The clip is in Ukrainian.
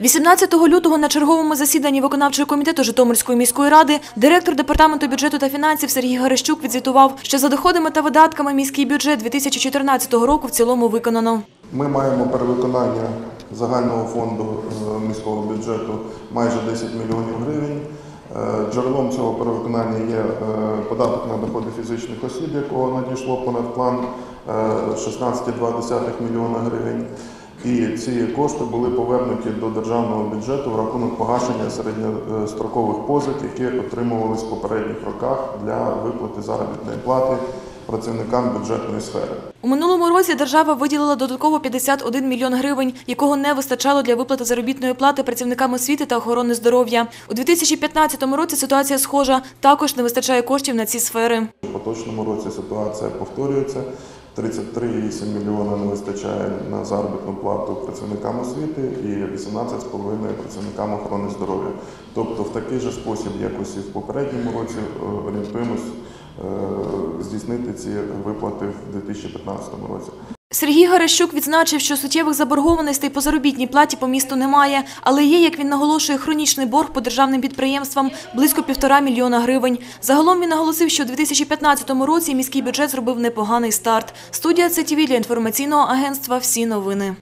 18 лютого на черговому засіданні виконавчого комітету Житомирської міської ради директор департаменту бюджету та фінансів Сергій Гарещук відзвітував, що за доходами та видатками міський бюджет 2014 року в цілому виконано. Ми маємо перевиконання загального фонду е, міського бюджету майже 10 мільйонів гривень. Е, Джерелом цього перевиконання є е, податок на доходи фізичних осіб, якого надійшло понад план е, 16,2 мільйона гривень. І ці кошти були повернуті до державного бюджету в рахунок погашення середньострокових позик, які отримувались в попередніх роках для виплати заробітної плати працівникам бюджетної сфери. У минулому році держава виділила додатково 51 мільйон гривень, якого не вистачало для виплати заробітної плати працівникам освіти та охорони здоров'я. У 2015 році ситуація схожа. Також не вистачає коштів на ці сфери. У поточному році ситуація повторюється. 33,8 мільйона не вистачає на заробітну плату працівникам освіти і 18,5 працівникам охорони здоров'я. Тобто в такий же спосіб, як ось і в попередньому році, е, орієнтуємось е, здійснити ці виплати в 2015 році. Сергій Гарещук відзначив, що суттєвих заборгованостей по заробітній платі по місту немає, але є, як він наголошує, хронічний борг по державним підприємствам близько півтора мільйона гривень. Загалом він наголосив, що у 2015 році міський бюджет зробив непоганий старт. Студія ЦТВ для інформаційного агентства «Всі новини».